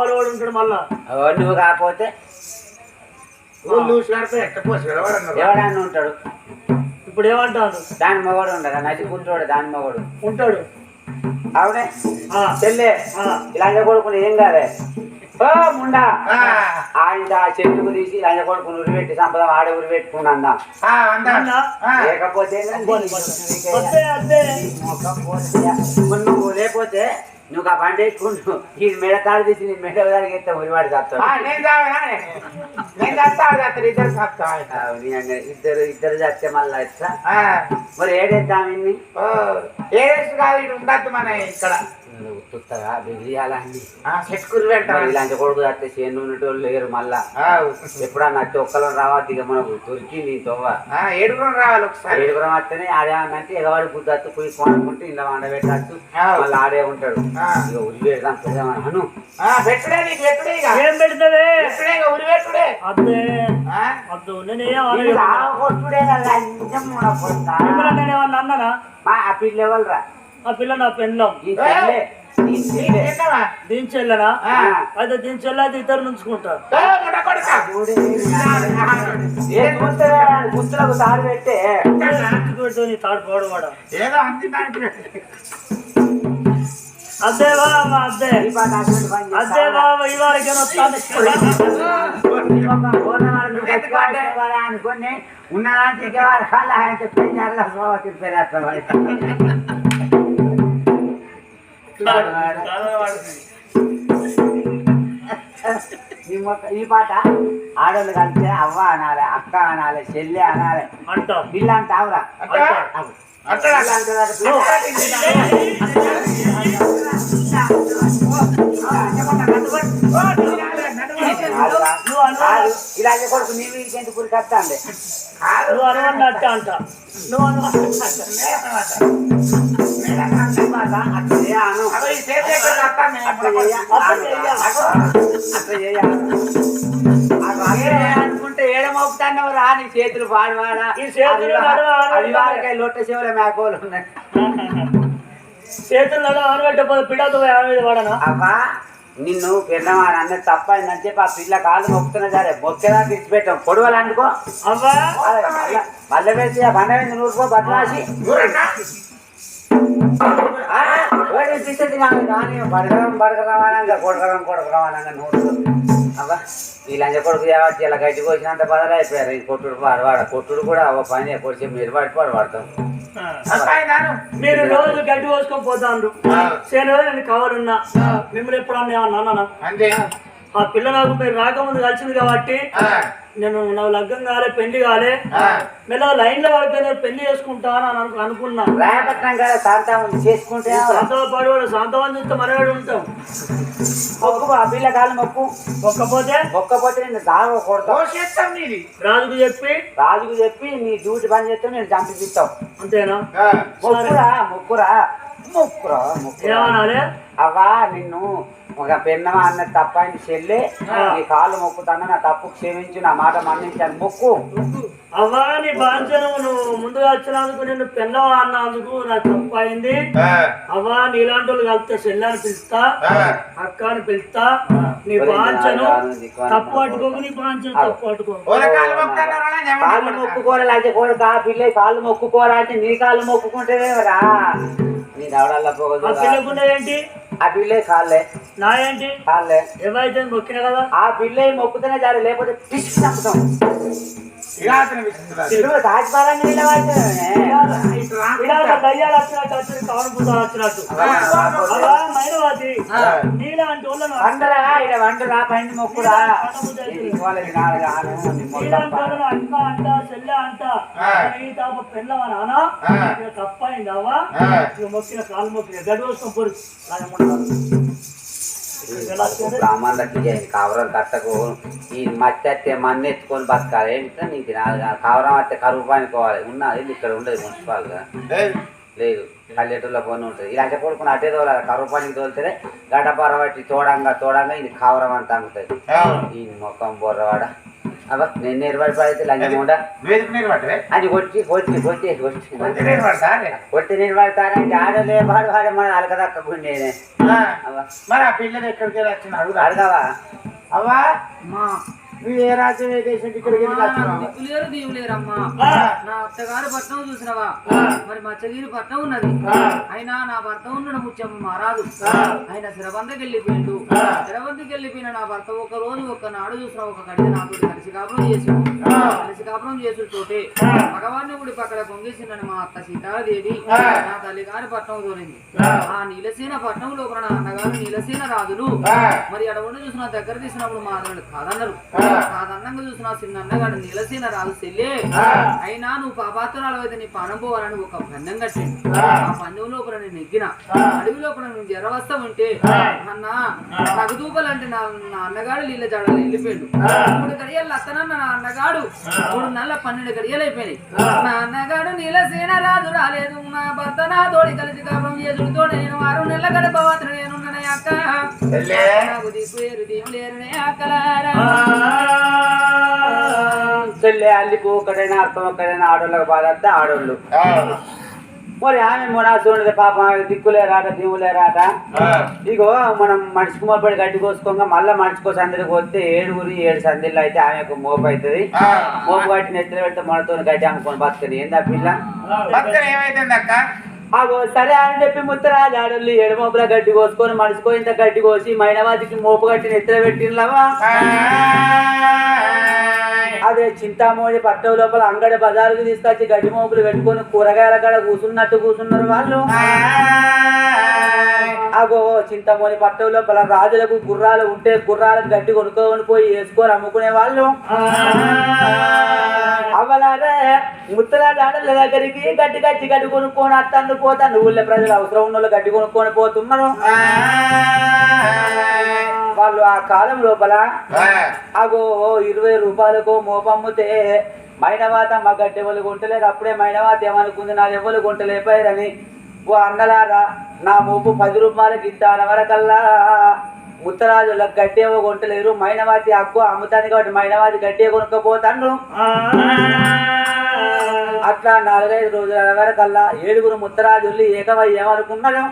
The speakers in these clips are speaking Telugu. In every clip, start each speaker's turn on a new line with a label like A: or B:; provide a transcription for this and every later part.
A: వాడు ఉంటాడు మళ్ళా.
B: నువ్వు కాకపోతే ఎవడన్నా ఉంటాడు.
A: ఇప్పుడు ఏమంటాను
B: దాని మగడు ఉండగా నది కూర్చోడు దాని మగడు.
A: ఉంటాడు.
B: అవునే
A: ఆ,
B: చెల్లె?
A: ఆ.
B: లంజ కొడుకుని ఏం కాదే? ఓ ముండా.
C: ఆ,
B: ఆయన ఆ చెట్టుకు తీసి లంజ కొడుకుని ఉరిపెట్టి సంపద ఆడే ఉరిపెట్టుకుని అందాం. లేకపోతే లేకపోతే నువ్వు ఆ బండి వేసుకుంటూ ఈ మెడ తాడు తీసి నీ మెడ దానికి ఎత్తే ఉరివాడి
C: ఇద్దరు
B: ఇద్దరు చేస్తే మళ్ళీ
C: ఆ,
B: మరి ఏడేద్దాం ఇన్ని?
C: ఏడేసి కాదు ఉండద్దు మన ఇక్కడ. చెట్టుకురు పెడతాం.
B: ఇలాంటి కొడుకు చేస్తే చేను ఉన్నటోళ్ళు లేరు మళ్ళా.
C: ఆ,
B: ఎప్పుడన్నా నచ్చి ఒక్కరం రావద్దు ఇక మనకు దొరికింది
C: ఆ, ఏడుగురు రావాలి ఒకసారి.
B: ఏడుగురం వస్తేనే ఆడేమన్నంటే ఎగవాడి గుద్దత్తు పోయి కొనుక్కుంటే ఇలా వండబెట్టచ్చు. మళ్ళీ ఆడే ఉంటాడు. ఇక ఉల్లి పెడదాం పెడదామని
C: పెట్టుడే నీకు పెట్టుడే ఇక.
A: ఏం పెడతావే?
C: పెట్టుడే ఇక ఉరి పెట్టుడే.
A: అదే
C: ఆ,
A: అద్దు నేనేం.
B: ఆగొట్టుడే కదా
A: అన్నానా
B: మా ఆ పిల్ల ఎవరు రా
A: ఆ పిల్ల నా పెళ్ళం
B: చెల్లె చెల్లె?
A: దించెల్లనా
C: ఆ.
A: అయితే దించెల్లా అయితే ఇద్దరు నుంచుకుంటా
C: ఏ, ముఠ కొడుకా.
B: ఏ చూస్తావే ముద్దులకు తాడు పెట్టే
A: పెట్టి నీ తాడు పోవడం
C: ఏదో అంది
A: బాబా అదే అదే? బాబా ఇవాళకి
B: అనుకుని ఆయన ఈ పాట ఆడోళ్ళు కలిస్తే అవ్వ అనాలి అక్క అనాలి చెల్లె అనాలి.
A: అంటాం.
B: బిల్ల అంటే ఆవురా ఇలాంటి కొడుకు నీ వీడికి ఎందుకు గురికి వస్తాండి
A: నువ్వు అనుకున్నట్టే అంట. నువ్వు అను
B: అనుకుంటే ఏడమవుతాను రా నీ చేతులు పాడవాడా
A: ఈ చేతులు నడవ, ఆడవాడా?
B: అది వారికాయ లొట్ట చెవుల మేకోలు ఉన్నాయి
A: చేతుల్లో ఆనబెట్టపోతే పిడతో మీద పడనా
B: అవ్వా నిన్ను పిల్లవాడు అన్నది తప్పైందని చెప్పి ఆ పిల్ల కాళ్ళు మొక్కుతున్నా సరే మొక్కేదా తెచ్చిపెట్టాం పొడవలు అనుకో మళ్ళీ వేసి బండ మీద నూరుకో బదలాసి
C: ఊరన్నా?
B: బడగరం బడగరం అనగా కొడగరం కొడగరం అనగా నూరు అబ్బా ఈ లంచ కొడుకు కాబట్టి ఇలా గడ్డి కోసినంత బదలైపోయారు ఈ కొట్టుడు వాడు వాడ కొట్టుడు కూడా ఓ పని కొడిచి మీరు పడి పడి పడతాం.
A: మీరు రోజు గడ్డి
C: ఆ.
A: సేను నేను కావాలన్నా మిమ్మల్ని ఎప్పుడన్నా ఏమన్నా అన్నానా
C: అంతే
A: ఆ పిల్ల నాకు మీరు రాకముందు కలిసింది కాబట్టి నేను నా లగ్గం కాలే పెళ్ళి కాలే.
C: ఆ.
A: మెల్ల లైన్లో నేను పెళ్ళి చేసుకుంటాను అని అను- అనుకున్నా.
B: రాయపట్నం కదా శాంతం చేసుకుంటే
A: చూస్తే మనవాడు ఉంటాం.
B: మొక్కు ఆ పిల్ల కాళ్ళు మొక్కు.
A: ఒక్కపోతే
B: మొక్కపోతే నేను
C: చేస్తాం నీది.
A: రాజుకు చెప్పి?
B: రాజుకు చెప్పి నీ డ్యూటీ పని చేస్తే నేను చంపిస్తావు
A: అంతేనా?
C: ఆ,
B: మొక్కురా మొక్కురా మొక్కురా మొక్కురా. అవ్వా నిన్ను ఒక పెన్నమా అన్న తప్పని చెల్లి. నీ కాళ్ళు మొక్కుతాను నా తప్పు క్షమించు నా మాట మన్నించాను మొక్కు.
A: అవ్వా నీ బాధ్యను నువ్వు ముందుగా వచ్చినందుకు నిన్ను పెన్నవా అన్నందుకు నాకు తప్పు అయింది. అవ్వా నీలాంటి వాళ్ళు కలిస్తే చెల్లని పిలుస్తా. అక్క అని పిలుస్తా. నీ బాంచను తప్పు పట్టుకోకు నీ బాంచను తప్పు పట్టుకో
C: ఊరకాయలు మొక్కుతున్నారా? నేను
B: కాళ్ళు మొక్కుకోరా అంటే కొడుకు పిల్ల కాళ్ళు మొక్కుకోరా అంటే నీ కాళ్ళు మొక్కుకుంటేనేమరా నీ దవడల్లా
A: ఆ
B: పోగదు పిల్లే కాళ్ళే.
A: నా ఏంటి?
B: కాళ్ళే.
A: ఏమైతే మొక్కిన కదా?
B: ఆ పిల్ల మొక్కుతూనే చాలు లేకపోతే పిచ్చి చంపుతాం.
A: ఇలా దయ్యాలు వచ్చినట్టు వచ్చి కవన పుతాలు వచ్చినట్టు. మైనవాది. నీలాంటి వాళ్ళను
B: వండరా ఇక్కడ వండరా పైన మొక్కురా.
A: అక్క అంట చెల్లె అంట. ఈ తాప పెళ్ళవా నానా?
C: ఆ.
A: ఇక తప్పైందావా? మొక్కిన కాలు మొక్కిన గడి వస్తాం పొడి రాయమంటారు
B: బ్రాహ్మణులకి కావరం తట్టకు ఈ మట్టి అత్తే మన్ను ఎత్తుకొని బతకాలి. ఏంటంటే నీకు కావరం అత్తే కరువు పనుకోవాలి ఉన్నది ఇక్కడ ఉండదు మున్సిపాల్గా లేదు పల్లెటూరులో పని ఉంటుంది. ఇలాంటి కొడుకుని అటే తోలాలి. కరువు పనికి తోలితే గడపర పట్టి తోడంగా తోడంగా ఇది కావరం అంతా అందుతుంది
C: ఆ.
B: ఈ ముఖం బొర్రవాడ. అవ నేను
C: నీరు పట్టవే
B: అది కొట్టి కొట్టి కొట్టి కొట్టి. కొట్టి నిర్వాడతానంటే ఆడలే వాడు వాడే మన అవ్వ
C: మరి ఆ పిల్లలు ఎక్కడికి
B: అడగవా?
C: అవ్వా నువ్వు ఏ రాజ్యం ఏ దేశం ఇక్కడికి ఎందుకు వచ్చినావు?
D: దిక్కులేరు దీవులేరమ్మా. నా అత్తగారు పట్నం చూసినవా? మరి మచ్చగిరి పట్నం ఉన్నది. అయినా నా భర్త ఉన్నాడు ముత్యం మారాదు ఆయన శిరబందకి వెళ్ళిపోయిండు శిరబందకి వెళ్ళిపోయిన నా భర్త ఒక రోజు ఒక నాడు చూసిన ఒక గడియ నాతో కలిసి కాపురం చేసి కలిసి కాపురం చేసుతోటే భగవాన్ని గుడి పక్కన పొంగేసిందని మా అత్త సీతాదేవి నా తల్లి గారి పట్నం తోలింది. ఆ. నీలసేన పట్నం లోపల నా అన్నగారు నీలసేన రాజులు. మరి అడవుండి చూసిన దగ్గర తీసినప్పుడు మా అన్నలు కాదన్నారు. కాదన్నంగా చూసిన చిన్న అన్నగాడు నీలసేన రాజు చెల్లే అయినా నువ్వు పాపాత్రాలు అయితే నీ పానం పోవాలని ఒక పందెం కట్టిండు ఆ. పందెం లోపల నేను ఎగ్గిన అడవి లోపల నేను జరవస్తా ఉంటే అన్న తగదూపలంటే నా నా అన్నగాడు నీళ్ళ జాడలు వెళ్ళిపోయాడు మూడు గడియలు అత్తనన్న నా అన్నగాడు మూడు నెలల పన్నెండు గడియలు అయిపోయినాయి. నా అన్నగాడు నీలసేన రాజు రాలేదు. నా భర్త నా తోడి కలిసి కాపురం చేసుడుతో నేను ఆరు నెలల గడపవాత్ర నేను అక్క. నాకు దిక్కు ఏరు దిక్కు లేరునే అక్కలారా.
B: చెల్లె అల్లికి ఒక్కడైనా అర్థం ఒక్కడైనా ఆడోళ్ళకి బాధ ఆడోళ్ళు. మరి ఆమె మొనాసుండదు పాపం ఆమె దిక్కులేరాట దివులేరాట
C: ఆ,
B: ఇగో మనం మనిషికి మోపడి గడ్డి కోసుకోగా మళ్ళీ మనిషికో సందడికి వస్తే ఏడుగురి ఏడు సందిల్లో అయితే ఆమెకు మోపు అవుతుంది. మోపు కట్టి నెత్తిన పెడితే మనతో గడ్డి అమ్ముకొని బతుకుని. ఏందా పిల్ల?
C: ఏమైతుంది అక్క?
B: అగో సరే అని చెప్పి ముత్తరాజు ఆడోళ్ళు ఏడు మోపుల గడ్డి కోసుకొని మనిషికో ఇంత గడ్డి కోసి మైనవాదికి మోపు కట్టి నెత్తిన పెట్టినవా అదే చింతామోడి పట్టవు లోపల అంగడి బజారుకి తీసుకొచ్చి గడ్డి మోపులు పెట్టుకొని కూరగాయల కాడ కూసున్నట్టు కూసున్నారు వాళ్ళు. అగో చింతమోని పట్టవు లోపల రాజులకు గుర్రాలు ఉంటే గుర్రాలకు గడ్డి కొనుక్కొని పోయి వేసుకొని అమ్ముకునే వాళ్ళు. అవ్వలాగే ముత్తరాజు ఆడల దగ్గరికి గడ్డి గడ్డి గడ్డి కొనుక్కొని అత్తండు పోతాను ఊళ్ళో ప్రజలు అవసరం ఉన్న వాళ్ళు గడ్డి కొనుక్కొని పోతున్నారు. వాళ్ళు ఆ కాలం లోపల అగో ఇరవై రూపాయలకు మోపమ్ముతే మైనవాత మా గడ్డి ఎవరు కొంటలేరు అప్పుడే మైనవాత ఏమనుకుంది నాది ఎవరు కొంటలేపారని ఓ అన్నలారా నా మోపు పది రూపాయలకి ఇస్తాన వరకల్లా ముత్తరాజులకు గడ్డి ఏవో కొంటలేరు మైనవాతి హక్కు అమ్ముతాను కాబట్టి మైనవాతి గడ్డి కొనుక్కపోతాను. అట్లా నాలుగైదు రోజుల వరకల్లా ఏడుగురు ముత్తరాజుల్ని ఏకమై ఏమనుకున్నారు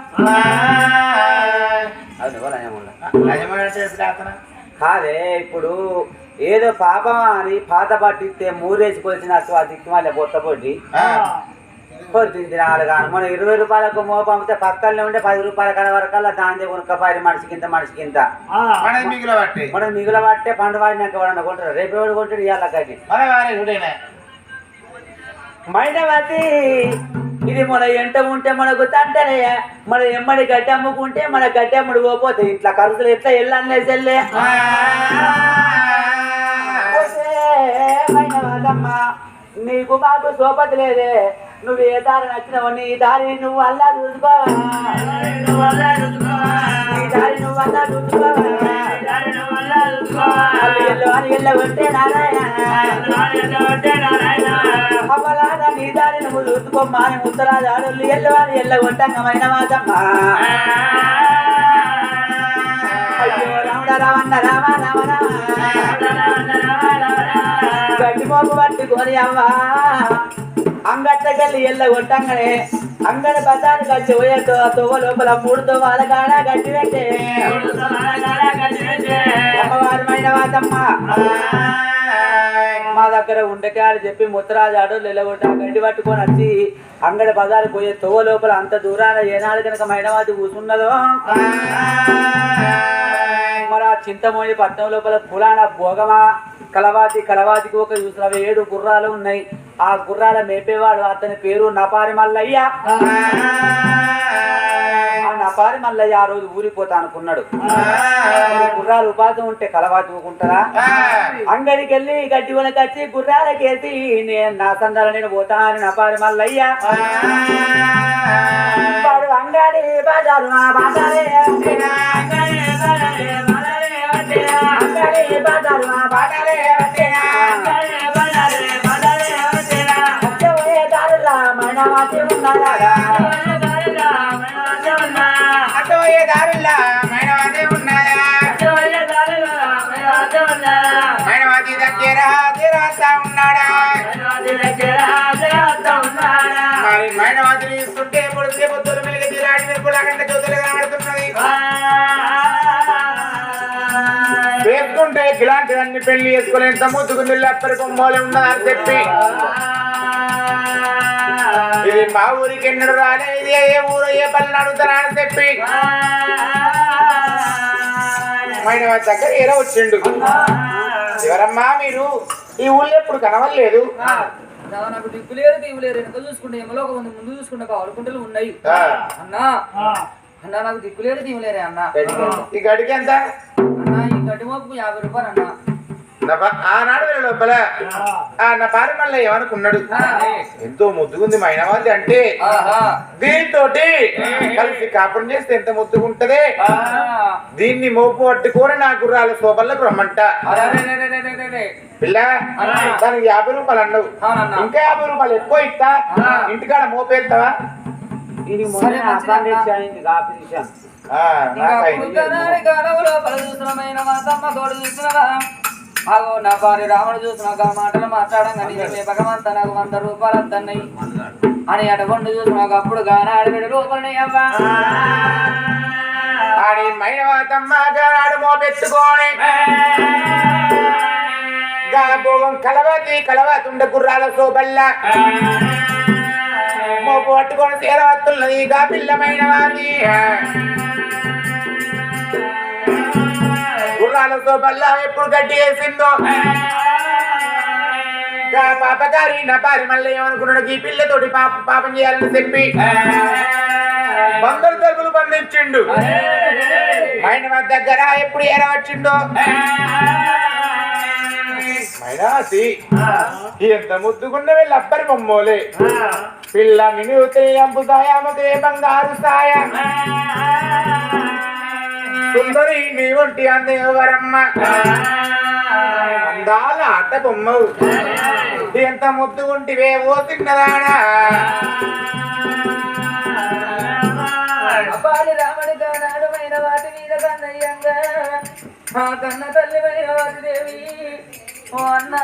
B: అది ఎవరు ఏమన్నా కాదే ఇప్పుడు ఏదో పాపం అని పాత పట్టిస్తే మూరేసుకొచ్చినట్టు ఆ దిక్కుమాలే పొట్టపొట్టి నాలుగు అని మనం ఇరవై రూపాయలకు మోపంపితే పక్కనే ఉంటే పది రూపాయల కల వరకల్లా దాని కొనుక్కపారి మనిషికి ఇంత మనిషికి ఇంత. మనం మిగుల పట్టే. పండు వాడినాక వాడన్నా కొంటారు? రేపు ఎవడు కొంటాడు ఇవాళ
C: చూడేనా.
B: మైనవతి ఇది మన ఎంట ఉంటే మనకు తంటనే. మన ఎమ్మడి గడ్డి అమ్ముకుంటే మన గడ్డి అమ్ముడు పోతే ఇట్లా ఖర్చులు ఎట్లా వెళ్ళాలనే చెల్లే నీకు మాకు సోపతి లేదే. నువ్వు ఏ దారి నచ్చినవు నీ దారి నువ్వు అల్లా చూసుకోవా? నువ్వు అల్లా చూసుకోవా? ఎల్ల ఉంటే నారాయణ. నీ దారి నువ్వు చూసుకోమ్మా అని ముత్తరాజు ఆడోళ్ళు ఎల్లు ఎల్ల కొట్టంగమైన మాతమ్మా అయ్యో రాముడ రావణ రామ రామ రామ. గడ్డి మోపు పట్టుకొని అమ్మా అంగట్టకెళ్ళి ఎల్ల కొట్టంగానే అంగడి కట్టి పోయే తో- తొవ్వ లోపల మూడు తొవ్వాల కాడ గడ్డి పెట్టే. అమ్మవారమైన వాతమ్మ. మా దగ్గర ఉండకాయలు చెప్పి ముత్తరాజాడు నిలగొట్ట గడ్డి పట్టుకొని వచ్చి అంగడి బజారు పోయే తొవ్వ లోపల అంత దూరాన ఏనాడు కనుక మైనవాతి కూర్చున్నదో మరి ఆ చింతమోని పట్నం లోపల పురాణ భోగమా? కలవాతి కలవాతికి ఒక చూసిన ఏడు గుర్రాలు ఉన్నాయి. ఆ గుర్రాల మేపేవాడు అతని పేరు నపారి మల్లయ్య. ఆ నపారి మల్లయ్య ఆ రోజు ఊరిపోతా అనుకున్నాడు. గుర్రాలు ఉపాధి ఉంటే కలవాతి ఊకుంటారా అంగడికి వెళ్ళి గడ్డి కొనకొచ్చి గుర్రాలకేసి నేను నా సందాల నేను పోతా అని నపారి మల్లయ్య. వాడు అంగడి బజారు ఆ అంగడి బజారు
C: ఇలాంటివన్నీ పెళ్ళి చేసుకుని ఎంత ముద్దుగుంది అప్పటి బొమ్మలే ఉన్నదని చెప్పి. ఇది మా ఊరికి ఎన్నడు రాలే ఇది ఏ ఊరు ఏ పల్లెని అని చెప్పి. ఆయన దగ్గర ఏదో వచ్చిండు. ఎవరమ్మా మీరు? ఈ ఊళ్ళో ఎప్పుడు కనవలేదు
D: నాకు దిక్కు లేరు దిగు లేరు వెనక చూసుకుంటే ఏమలో ఒక ముందు చూసుకుంటే కావాలకుంటలు ఉన్నాయి. అన్నా అన్నా నాకు దిక్కు లేరు దిగు లేరే అన్న.
C: ఈ గడికి ఎంత?
D: ఈ యాభై రూపాయలు అన్న.
C: ఆనాడు వీళ్ళ లోపల. ఆ, నా భార్య మళ్ళీ ఏమనుకున్నాడు? ఎంతో ముద్దుగుంది మైనవాది అంటే
D: ఆహా.
C: దీంతో కలిసి కాపురం చేస్తే ఎంత ముద్దుగుంటది? దీన్ని మోపు పట్టుకొని నా గుర్రాల శోభల్లోకి రమ్మంట.
D: అరెరెరెరెరెరెరె.
C: పిల్ల దానికి యాభై రూపాయలు అన్నావు.
D: అవునన్నా.
C: ఇంకా యాభై రూపాయలు ఎక్కువ ఇస్తా.
D: ఆ.
C: ఇంటికాడ మోపేస్తావా
B: ఇది
D: అగో నా భార్య రాముడు చూసిన మాటలు మాట్లాడంగా నిజమే భగవంత నాకు వంద రూపాయలు అత్తన్నాయి అని అడగొండు చూసిన అప్పుడు గానాడు రెండు రూపాయలు అవ్వా
C: ఆడి మైనవాతమ్మ గాడు మోపెత్తుకొని గా భోగం కలవతి కలవతుండ గుర్రాల శోభల్ల మోపు పట్టుకొని తీరవత్తున్నది గా పిల్లమైన వాది గుర్రాల బల్లా ఎప్పుడు గడ్డి వేసిందో పాపకారి నా పారి మళ్ళీ ఏమనుకున్నాడు ఈ పిల్లతోటి పాప పాపం చేయాలని చెప్పి బందరు తలుపులు బంధించిండు. మైన దగ్గర ఎప్పుడు ఎరవచ్చిండో మైనాసి ఎంత ముద్దుకున్న వీళ్ళు అబ్బరి బొమ్మోలే. పిల్ల మిని తెల్లంపు సాయముకే బంగారు సాయా. సుందరి నీ ఒంటి అందేవరమ్మ అందాల ఆట బొమ్మవు ఎంత ముద్దుగుంటివే ఓ తిన్నదానా
D: అబ్బాలి రాముడి గానాడుమైన వాటి మీద కన్నయ్యంగా. ఆ కన్న తల్లిమైన వాటి దేవి. ఓ అన్న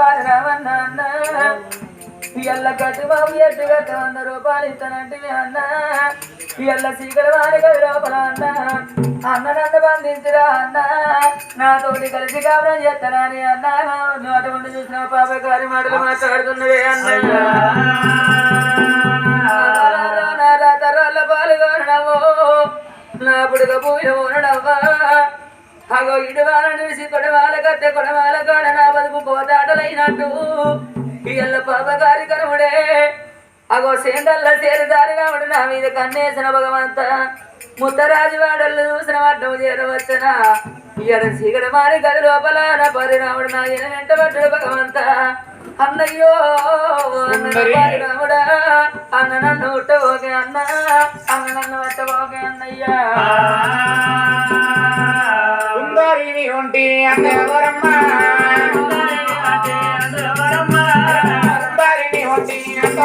D: వారి రామన్న అన్న. ఎల్ల గట్టు బాబు ఎట్టు గట్టు వంద రూపాయలు ఇస్తానంటివి అన్న. ఎల్ల సీకల వారి గది లోపల అన్న. అన్న నన్ను బంధించురా అన్న. నాతోటి కలిసి కాపురం చేస్తానని అన్న. నువ్వు అటువంటి చూసిన పాప గారి మాటలు మాట్లాడుతున్నవే అన్న. నా రాతరాల పాల్గొనడవో నా పుడుక పూజ ఓనడవ్వా అగో ఇడువాల నిలిసి కొడవాల కత్తె కొడవాల కాడ నా బతుకు పోతాటలైనట్టు ఇయ్యల్ల పాప గారి కరుముడే అగో సేందల్ల సేరుదారి రాముడు నా మీద కన్నేసిన భగవంత. ముత్తరాజు వాడళ్ళు చూసిన వడ్డం చేరవచ్చనా? ఇయ్యడ సీగడ మారి గది లోపల నా పరి రాముడు నా ఈయన వెంట పట్టుడు భగవంత. అన్నయ్యో అన్న రాముడా అన్న నన్ను ఉట్టబోకే అన్న అన్న నన్ను పట్టబోకే అన్నయ్యా.
C: సుందరి నీ ఒంటి అందేవరమ్మ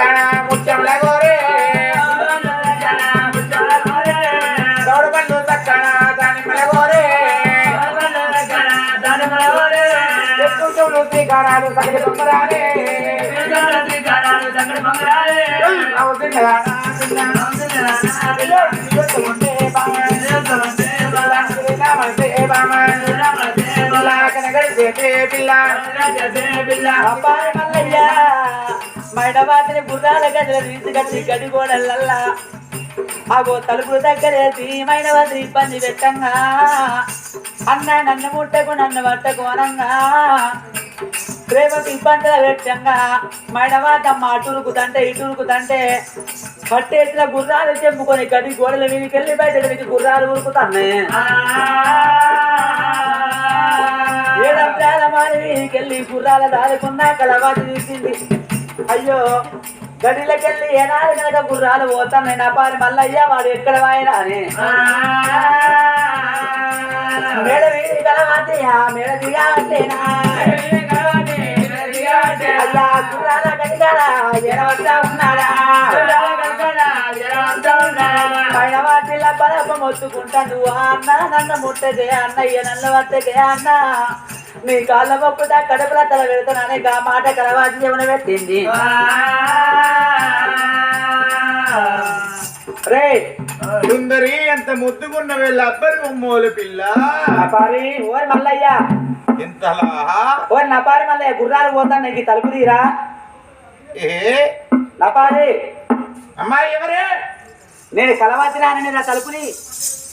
C: ముడవల్లు దక్కన ముత్యంల శ్రీకారాలు పిల్ల పిల్ల
B: అబ్బాయి మల్లయ్య మైడవాతిని బుర్రాల గదిల తీసుకొచ్చి గడిగోడలల్లా అగో తలుపులు దగ్గరే మైనవాది ఇబ్బంది పెట్టంగా. అన్న నన్ను ముట్టకు నన్ను పట్టకు అనంగా. ప్రేమకు ఇబ్బందుల పెట్టంగా. మైడవాతమ్మ అటురుకుతంటే ఇటురుకుతంటే పట్టేసిన గుర్రాలు చెప్పుకొని గడి గోడల మీదకెళ్ళి బయట మీకు గుర్రాలు ఉరుకుతాయి ఏడంతాల మారి మీదకెళ్ళి గుర్రాల దారుకున్నా కలవాటి తీసింది. అయ్యో గడిలకెళ్ళి ఏనాడు కనుక గుర్రాలు పోతాను నా పారి మల్లయ్య వాడు ఎక్కడ వాయినా అని. మేడ వీధి కలవాతయ్యా మేడ అయ్యా గుర్రాల ఉన్నాడా? పైన బలప మొత్తుకుంటాను అన్న నన్ను ముట్టగే అన్నయ్య నన్ను వద్దగే అన్న. నీ కాళ్ళ మొక్కుతా కడుపుల తల పెడతానని గా మాట కలవాటి జీవన పెట్టింది? రే.
C: సుందరి ఎంత ముద్దుగున్న వీళ్ళ అబ్బరి బొమ్మోలు పిల్ల.
B: నపారి ఓరి మల్లయ్య.
C: ఇంతలా?
B: ఓరి నపారి మల్లయ్య గుర్రాలు పోతాను నీకు తలుపు తీరా?
C: ఏ?
B: నపారి.
C: అమ్మాయి ఎవరే?
B: నేను కలవాతిరా అని నా తలుపుని.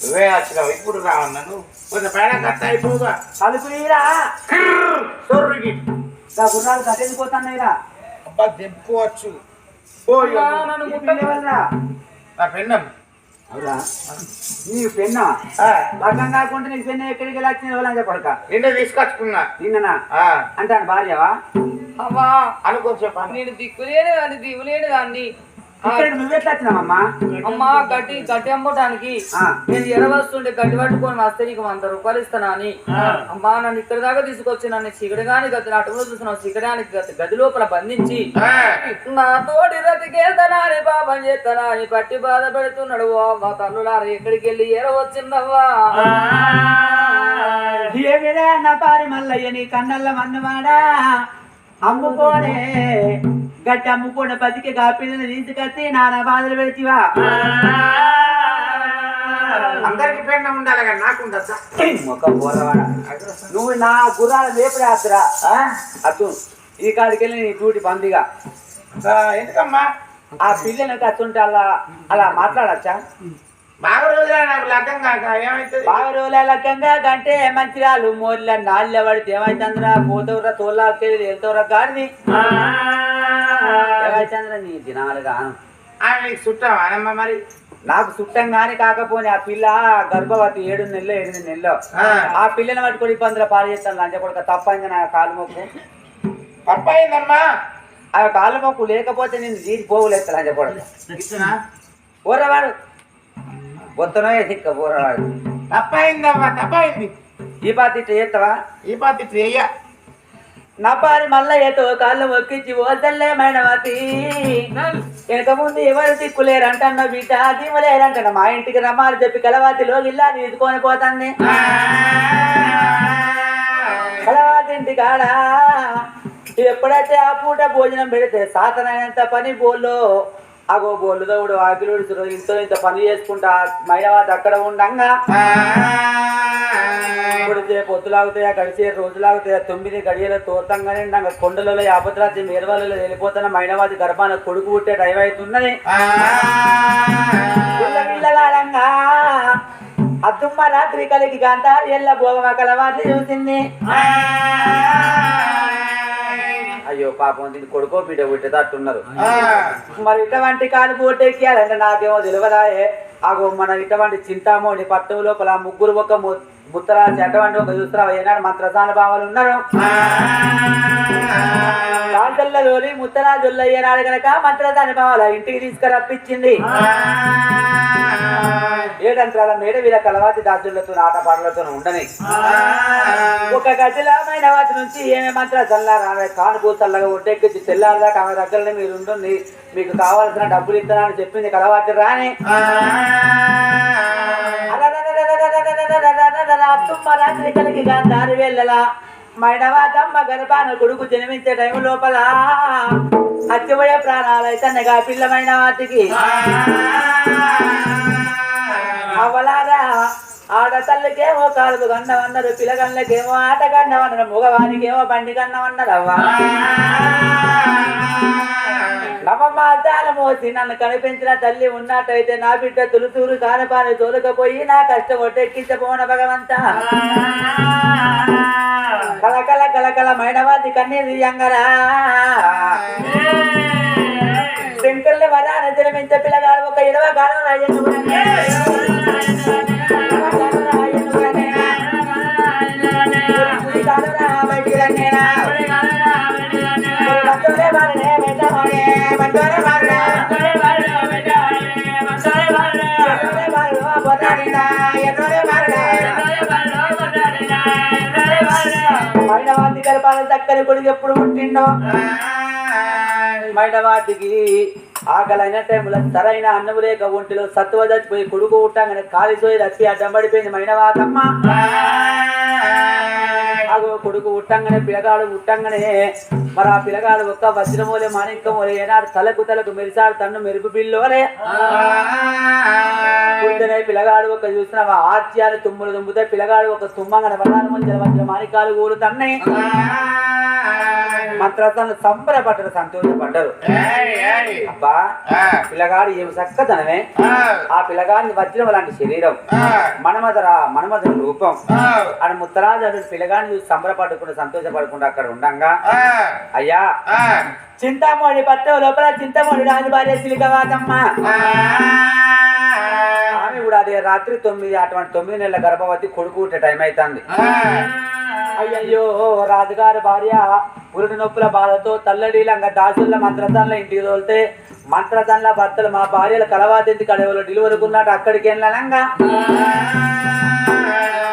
C: నువ్వే వచ్చినావు ఇప్పుడు రావన్నాను కొంచెం పేడ కట్ట అయిపోగా
B: తలుపు తీరా
C: సొర్రుకి
B: నా గుర్రాలు కట్టెళ్ళిపోతాన్నాయిరా
C: అబ్బా
B: ఎవరిరా?
C: నా పెన్నం
B: అవురా. నీకు పెన్నా? లగ్గం కాకుండా నీకు పెన్న ఎక్కడికి వెళ్ళి వచ్చిన వాళ్ళని చెప్పడక
C: నిన్నే తీసుకొచ్చుకున్నా.
B: నిన్ననా?
C: ఆ,
B: అంటాను భార్యవా?
D: అవ్వా
C: అనుకో చెప్పాను
D: నేను దిక్కులేని దాన్ని దిగులేని దాన్ని
B: ఇక్కడ నువ్వెట్లా వచ్చినావమ్మా
D: అమ్మా? గడ్డి గడ్డి అమ్మటానికి. నేను ఎరవస్తుండే గడ్డి పట్టుకొని వస్తే నీకు వంద రూపాయలు ఇస్తానా అని. అమ్మా నన్ను ఇక్కడ దాకా తీసుకొచ్చి నన్ను చిగడగాని గది అటులో చూస్తున్నావు చిగడానికి గది గది లోపల బంధించి. నా తోటి రతికేతనా అని పాపం చేస్తానా అని పట్టి బాధ పెడుతున్నాడు ఓ మా తల్లులారా ఎక్కడికి వెళ్ళి ఎరవచ్చిందవ్వా
B: నా పారి మల్లయ్య నీ కన్నల్ల మన్నవాడా? అమ్ముకోనే గట్టి అమ్ముకోనే బతికి గా పిల్లని తీసుకొచ్చి నానా బాధలు పెడితివా?
C: అందరికి పెన్నం ఉండాలి కానీ నాకు ఉండద్దా?
B: నువ్వు నా గుర్రాల వేపురాత్రా అటు ఈ కాడికి వెళ్ళి నీ డ్యూటీ పందిగా
C: ఎందుకమ్మా?
B: ఆ పిల్లని కచ్చుంటే అలా అలా మాట్లాడచ్చా?
C: బాగా రోజులే నాకు లగ్గం కాక ఏమైతుంది?
B: బాగా రోజుల మంచిరాలు మోర్ల నాళ్ళ పడితే ఏమైతుందిరా? పోతవురా తోలాకెళ్ళి వెళ్తావురా గాడిని ఏమైతుందిరా నీ దినాలు గాను?
C: ఆమె అనమ్మ మరి?
B: నాకు చుట్టం గాని కాకపోతే ఆ పిల్ల గర్భవతి ఏడు నెలలు ఎనిమిది నెలలు.
C: ఆ.
B: పిల్లని పట్టుకొని ఇబ్బందులు పాడు చేస్తాను లంచ కొడుక తప్పైంది నా కాలు మొక్కు
C: తప్పయిందమ్మా
B: ఆ కాలు మొక్కు లేకపోతే నేను తీసి పోగులేస్తా లంచ కొడుక ఊరవాడు బొత్తనో ఎసిక్క ఊరవాడు
C: తప్పయిందమ్మా తప్పయింది
B: ఈ పాతి ఇట్లా చేస్తావా
C: ఈ పాతి చెయ్య
B: నా పారి మల్లయ్యతో కాళ్ళు మొక్కించి ఓదల్లే మైనవతి వెనక ముందు ఎవరు దిక్కులేరంట అన్న బిడ్డ దిమ్మలేరంట మా ఇంటికి రమ్మాలి చెప్పి కలవాతిలో ఇల్లా తీసుకొని పోతాన్ని కలవాతి ఇంటి కాడ ఎప్పుడైతే ఆ పూట భోజనం పెడితే సాతనైనంత పని బోల్లో అగో బోళ్ళు ఆకిలుడు ఇంత ఇంత పని చేసుకుంటా మైనవాత అక్కడ ఉండంగా. ఇప్పుడు పొత్తులాగుతాయా గడిచే రోజులాగుతాయా తొమ్మిది గడియల తోతంగానే నాకు కొండలలో యాపత్రాత్రి మేరవాళ్ళలో వెళ్ళిపోతున్న మైనవాది గర్భాన కొడుకు పుట్టే టైం అవుతున్నది అద్దుమ్మ రాత్రి కలిగి గాంధారి ఎల్ల భోగమ కలవాతి చూసింది. అయ్యో పాపం దీని కొడుకో బిడ్డ పుట్టేటట్టున్నారు మరి ఇటువంటి కాలు పోటెక్కియాలంటే నాకేమో తెలియదాయే అగో మన ఇటువంటి చింతామోని పట్టం లోపల ముగ్గురు ఒక ము- ముత్తరాజు అటువంటి ఒక చూస్తున్నావు? ఏనాడు మంత్రసాన భావాలు ఉన్నారు. కాంతల్లోని ముత్తరాజుల్లో నాడు గనక మంత్రసాని భావాల ఇంటికి తీసుకురప్పించింది. ఏడంత్రాల మేడ వీళ్ళ కలవాతి దాసులతో ఆటపాటలతో ఉండని. ఒక గదిలో వాటి నుంచి ఏమే మంత్ర చల్లారా కానుకూ చల్లగా ఒడ్డెక్కించి తెల్లారదాకా ఆమె దగ్గరనే మీరు ఉండండి. మీకు కావాల్సిన డబ్బులు ఇస్తానని చెప్పింది కలవాతి రాని అత్తుమ్మ రాత్రి కలిగి దారి వెళ్ళలా. మైనవాతమ్మ గర్భాన కొడుకు జన్మించే టైం లోపల అత్తిపోయే ప్రాణాలు అయితే పిల్లమైన వాటికి. అవలారా ఆడతల్లికేమో కాలుపు కన్నమన్నారు పిల్లగళ్ళకేమో ఆట కన్నమన్నారు మగవానికేమో బండి కన్నమన్నారు అవ్వా. నవమాసాల మోసి నన్ను కనిపించిన తల్లి ఉన్నట్టయితే నా బిడ్డ తులుతూరు కానపాని తోలుకపోయి నా కష్టం ఒట్టెక్కించబోన భగవంత. కలకల కలకల మైనవాది కన్నీరు తీయంగరా శంకర్ల వరాన జన్మించే పిల్లగాడు ఒక ఇరవై కాలం రాజన్న మైనవాతి గర్భాల చక్కని కొడుకు ఎప్పుడు పుట్టిండో మైనవాటికి ఆకలి అయిన టైంలో సరైన అన్నము లేక ఒంటిలో సత్తువ చచ్చిపోయి కొడుకు పుట్టంగానే కాలిసోయి రప్పి అడ్డం పడిపోయింది మైనవాతమ్మ అగో కొడుకు పుట్టంగానే పిల్లగాడు పుట్టంగానే మరి ఆ పిల్లగాడు ఒక్క వజ్రమూలే మాణిక్యమూలే ఏనాడు తలకు తలకు మెరిసాడు తన్ను మెరుపు బిల్లోలే పుట్టిన పిల్లగాడు ఒక చూసిన ఆర్త్యాలు తుమ్ములు తుమ్ముతే పిల్లగాడు ఒక తుమ్మంగన వరాలు మంచి మధ్య మాణికాలు ఊరు తన్నే. మంత్రతను సంబరపడ్డరు సంతోషపడ్డరు. అబ్బా పిల్లగాడు ఏమి చక్కదనమే? ఆ. పిల్లగాడిని వజ్రం లాంటి శరీరం. మనమదర మనమదర రూపం. అని ముత్తరాజు పిల్లగాడిని చూసి సంబరపడకుండా సంతోషపడకుండా అక్కడ ఉండంగా. అయ్యా. చింతామణి పట్ట లోపల చింతామణి రాజు భార్య సిలికవాతమ్మ ఆమె కూడా అదే రాత్రి తొమ్మిది అటువంటి తొమ్మిది నెలల గర్భవతి కొడుకు టైం అవుతుంది అయ్యయ్యో రాజుగారి భార్య పురుడు నొప్పుల బాధతో తల్లడిలంగా దాసుల మంత్రదాన్ల ఇంటికి తోలితే మంత్రదాన్ల భర్తలు మా భార్యల కలవాతింటి కడవలో డెలివరీకున్నాడు అక్కడికి వెళ్ళాలంగా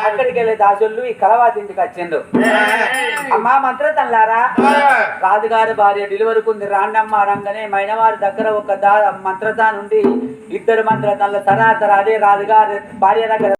B: అక్కడికి వెళ్ళే దాసులు ఈ కలవాతింటికి వచ్చిండు అమ్మా మంత్రతల్లారా? రాజుగారి భార్య డెలివరీకుంది రాండమ్మ రంగనే మైనవారి దగ్గర ఒక దా మంత్రతా నుండి ఇద్దరు మంత్రదాన్ల తరాతర అదే రాజుగారి భార్య దగ్గర